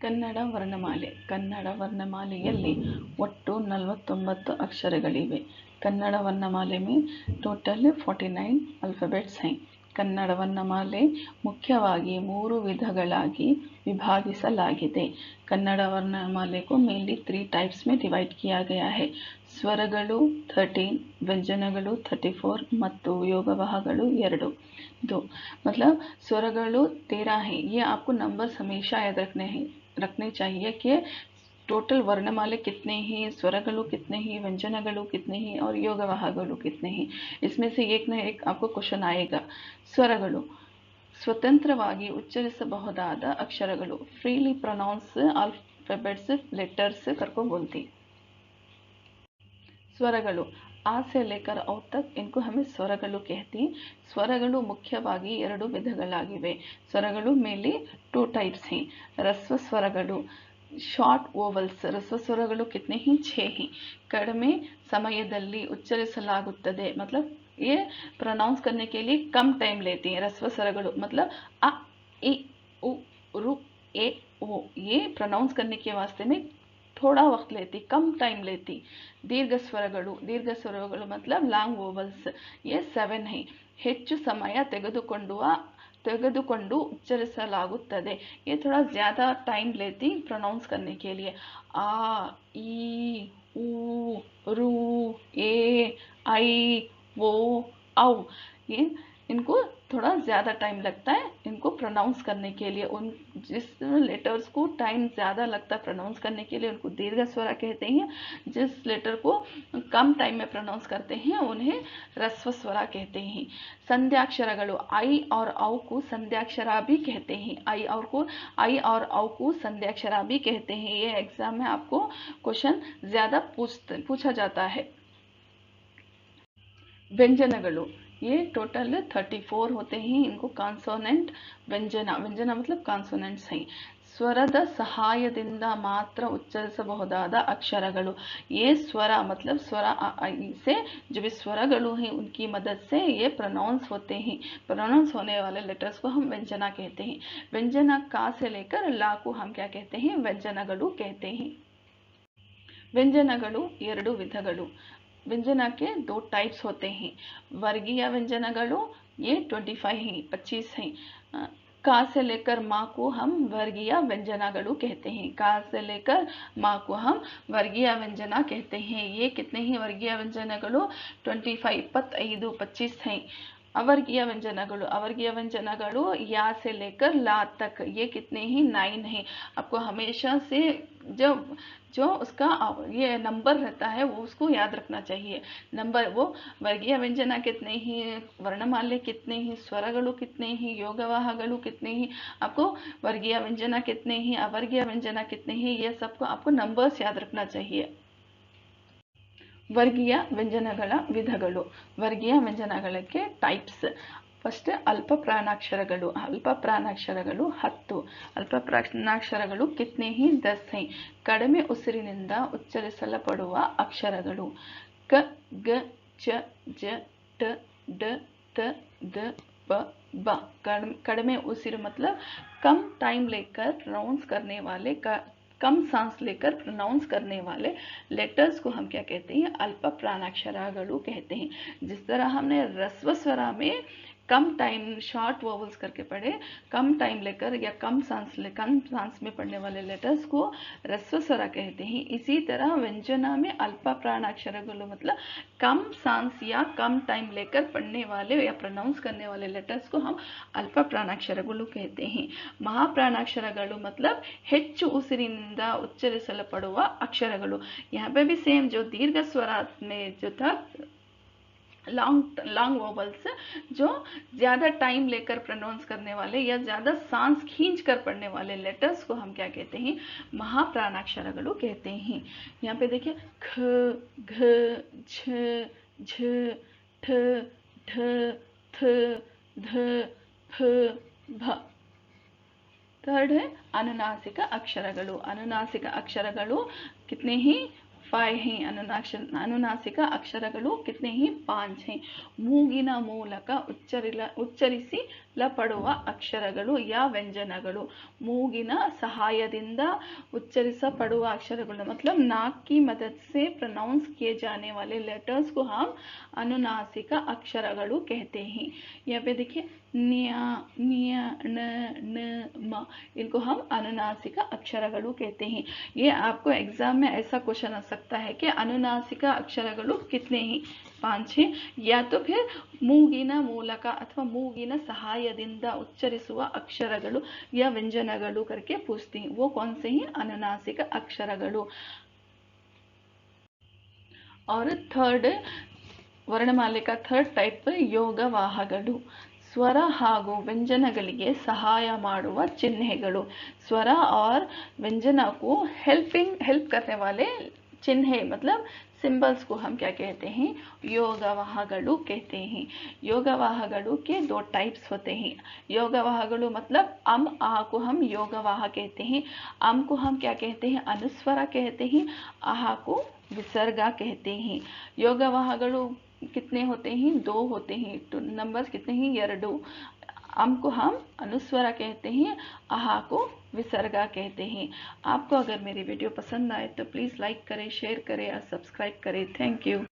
ಕನ್ನಡ ವರ್ಣಮಾಲೆ. ಕನ್ನಡ ವರ್ಣಮಾಲೆಯಲ್ಲಿ ಒಟ್ಟು ನಲವತ್ತೊಂಬತ್ತು ಅಕ್ಷರಗಳಿವೆ. ಕನ್ನಡ ವರ್ಣಮಾಲೆ ಮೀನ್ ಟೋಟಲ್ ಫಾರ್ಟಿ ನೈನ್ ಅಲ್ಫಬೆಟ್ಸ್ ಹೈ. ಕನ್ನಡ ವರ್ಣಮಾಲೆ ಮುಖ್ಯವಾಗಿ ಮೂರು ವಿಧಗಳಾಗಿ ವಿಭಾಗಿಸಲಾಗಿದೆ. Kannada वर्णमाले mainly three types types divide divide है ಸ್ವರಗಳು ಥರ್ಟೀನ್ ವ್ಯಂಜನಗಳು ಥರ್ಟಿ ಫೋರ್ ಮತ್ತು ಯೋಗವಾಹಗಳು ಎರಡು. दो मतलब ಸ್ವರಗಳು ತೇರಾ ಹೇ. ये आपको नंबर्स हमेशा याद रखने चाहिए कि ಟೋಟಲ್ ವರ್ಣಮಾಲೆ कितने हैं ಸ್ವರಗಳು कितने हैं ವ್ಯಂಜನಗಳು कितने हैं और ಯೋಗವಾಹಗಳು कितने हैं इसमें से एक न एक आपको क्वेश्चन आएगा ಸ್ವರಗಳು ಸ್ವತಂತ್ರವಾಗಿ ಉಚ್ಚರಿಸಬಹುದಾದ ಅಕ್ಷರಗಳು ಫ್ರೀಲಿ ಪ್ರೊನೌನ್ಸ್ ಆಲ್ಫಾಬೆಟ್ಸ್ ಲೆಟರ್ಸ್ ಕರ್ಕೊ बोलती ಸ್ವರಗಳು आ से लेकर औतक इनको हमें स्वर कहती स्वर मुख्य विधगे स्वर मेले टू टाइप हैं रस्व स्वर शार्ट ओवल रस्व स्वर कितने ही छे हैं कड़मे समय उच्चरसलते मतलब ये प्रनौंस करने के लिए कम टाइम लेती हैं रस्व स्वर मतलब अ ए ओ ये प्रनौंस करने के वास्ते में थोड़ा वक्त लेती कम टाइम लेती दीर्घ ಸ್ವರಗಳು ದೀರ್ಘ ಸ್ವರಗಳು मतलब ಲಾಂಗ್ ಓವಲ್ಸ್ ये सेवन है ಹೆಚ್ಚು ಸಮಯ ತೆಗೆದುಕೊಂಡುವ ತೆಗೆದುಕೊಂಡು ಉಚ್ಚರಿಸಲಾಗುತ್ತದೆ ये थोड़ा ज़्यादा टाइम लेती प्रोनाउंस करने के लिए आ ई ऊ रू ए आई वो औ ये इनको थोड़ा ज़्यादा टाइम लगता है इनको प्रोनाउंस करने के लिए। उन जिस लेटर्स को टाइम ज़्यादा लगता है प्रोनाउंस करने के लिए उनको दीर्घ स्वरा कहते हैं। जिस लेटर को कम टाइम में प्रोनाउंस करते हैं, उन्हें रस्व स्वरा कहते हैं। संध्याक्षरಗಳು आई और औ को संध्याक्षरा भी कहते हैं। आई और को, आई और औ को संध्याक्षरा भी कहते हैं। ये एग्ज़ाम में आपको क्वेश्चन ज़्यादा पूछ, पूछा जाता है। व्यंजन ये टोटल थर्टी फोर होते मतलब हैं इनको कॉन्सोनेंट व्यंजना ವ್ಯಂಜನ मतलब कॉन्सोनेंट सही स्वरद ಸಹಾಯದಿಂದ ಮಾತ್ರ ಉಚ್ಚರಿಸಬಹುದಾದ ಅಕ್ಷರಗಳು ये स्वर मतलब स्वर से जो भी स्वर हैं, उनकी मदद से ये प्रोनाउंस होते हैं। प्रोनाउंस होने वाले लेटर्स को हम व्यंजना कहते हैं। व्यंजना का से लेकर ला को हम क्या कहते हैं? व्यंजन कहते हैं। व्यंजन एर ವಿಧಗಳು व्यंजना के दो टाइप्स होते हैं। वर्गीय व्यंजनागणों ये 25 हैं 25 हैं। का से लेकर माँ को हम वर्गीय व्यंजनागणु कहते हैं। का से लेकर माँ को हम वर्गीय व्यंजना कहते हैं। ये कितने ही? वर्गीय व्यंजना ट्वेंटी फाइव पत ईदू पच्चीस हैं। अवर्गीय व्यंजन अवर्गीय व्यंजन या से लेकर ला तक ये कितने ही नाइन है। आपको हमेशा से जब, जो उसका, ये नंबर रहता है, वो उसको याद रखना चाहिए। नंबर, वो वर्गीय व्यंजना कितने ही वर्णमाले कितने ही स्वरಗಳು कितने ही योगवाहಗಳು कितने ही, आपको वर्गीय व्यंजना कितने ही अवर्गीय व्यंजना कितने ही, ये सबको आपको नंबर्स याद रखना चाहिए। ವರ್ಗೀಯ ವ್ಯಂಜನಗಳ ವಿಧಗಳು. ವರ್ಗೀಯ ವ್ಯಂಜನಗಳಕ್ಕೆ ಟೈಪ್ಸ್ ಫಸ್ಟ್ ಅಲ್ಪ ಪ್ರಾಣಾಕ್ಷರಗಳು. ಅಲ್ಪ ಪ್ರಾಣಾಕ್ಷರಗಳು ಹತ್ತು. ಅಲ್ಪ ಪ್ರಾಣಾಕ್ಷರಗಳು ಕಿತ್ನೇಹಿ ಹಿ ಕಡಿಮೆ ಉಸಿರಿನಿಂದ ಉಚ್ಚರಿಸಲ್ಪಡುವ ಅಕ್ಷರಗಳು. ಕ, ಗ, ಚ, ಜ, ಟ, ಡ, ತ, ದ, ಬ ಬ. ಕಡಿಮೆ ಉಸಿರು ಮತ್ತು ಕಮ್ ಟೈಮ್ ಲೇಕರ್ ರೌಂಡ್ಸ್ ಕರ್ನೆ ವಾಲೆ ಕ कम सांस लेकर प्रोनाउंस करने वाले लेटर्स को हम क्या कहते हैं? अल्प प्राणाक्षरागलु कहते हैं। जिस तरह हमने रस्व स्वरा में कम टाइम शॉर्ट वोवल्स करके पढ़े कम टाइम लेकर या कम सांस ले कम सांस में पढ़ने वाले लेटर्स को रस्व स्वरा कहते हैं इसी तरह व्यंजना में अल्प प्राणाक्षरगलु मतलब कम सांस या कम टाइम लेकर पढ़ने वाले या प्रोनाउंस करने वाले लेटर्स को हम अल्प प्राणाक्षरगलु कहते हैं महाप्राणाक्षरगलु मतलब ಹೆಚ್ಚು ಉಸಿರಿನಿಂದ ಉಚ್ಚರಿಸಲ್ಪಡುವ ಅಕ್ಷರಗಳು यहाँ पे भी सेम जो दीर्घ स्वर में जो था लॉन्ग लॉन्ग वोवल्स जो ज़्यादा टाइम लेकर प्रोनाउंस करने वाले या ज़्यादा सांस खींच कर पढ़ने वाले लेटर्स को हम क्या कहते हैं? महाप्राणाक्षर कहते हैं। यहाँ पे देखिए, ख, घ, झ झ, ठ ठ थ, ध, फ, भ। थर्ड है अनुनासिक अक्षर अनुनासिक अक्षर कितने ही? ಫೈವ್ ಹೇ ಅನುನಾಕ್ಷ ಅನುನಾಸಿಕ ಅಕ್ಷರಗಳು ಕಿತ್ನೆ ಹಿ ಪಾಂಚ್ ಹೇ ಮೂಗಿನ ಮೂಲಕ ಉಚ್ಚರಿಲ ಉಚ್ಚರಿಸಿ ಪಡುವ ಅಕ್ಷರಗಳು, ಯಾ ವ್ಯಂಜನಗಳು. ಮೂಗಿನ ಸಹಾಯದಿಂದ उच्चरिसपड़ुआ अक्षर मतलब नाक की मदद से प्रोनाउंस किए जाने वाले लेटर्स को हम अनुनासिक अक्षर कहते हैं यहाँ पे देखिए निया निया न न म इनको हम अनुनासिका अक्षरगणु कहते हैं ये आपको एग्ज़ाम में ऐसा क्वेश्चन आ सकता है कि अनुनासिका अक्षरगणु कितने हैं पाँच छः या तो फिर ಮೂಗಿನ ಮೂಲಕ ಅಥವಾ ಮೂಗಿನ ಸಹಾಯದಿಂದ ಉಚ್ಚರಿಸುವ ಅಕ್ಷರಗಳು या ವ್ಯಂಜನಗಳು करके पूछते हैं वो कौन से हैं अनुनासिक ಅಕ್ಷರಗಳು और थर्ड ವರ್ಣಮಾಲೆ का ಥರ್ಡ್ ಟೈಪ್ ಯೋಗವಾಹಗಳು ಸ್ವರ ಹಾಗೂ ವ್ಯಂಜನಗಳಿಗೆ ಸಹಾಯ ಮಾಡುವ ಚಿಹ್ನೆಗಳು ಸ್ವರ और व्यंजना को हेल्पिंग हेल्प करने वाले चिन्ह मतलब सिंबल्स को हम क्या कहते हैं? योगवाहगलु कहते हैं। योगवाहगलु के दो टाइप्स होते हैं। योगवाहगलु मतलब अम, आ को हम योगवाह कहते हैं। अम को हम क्या कहते हैं? अनुस्वरा कहते हैं। आह को विसर्गा कहते हैं। योगवाहगलु कितने होते हैं? दो होते हैं। तो नंबर्स कितने हैं? यरडू। अम को हम अनुस्वरा कहते हैं। आहा को विसर्गा कहते हैं। आपको अगर मेरी वीडियो पसंद आए तो प्लीज़ लाइक करें, शेयर करें और सब्सक्राइब करें। Thank you.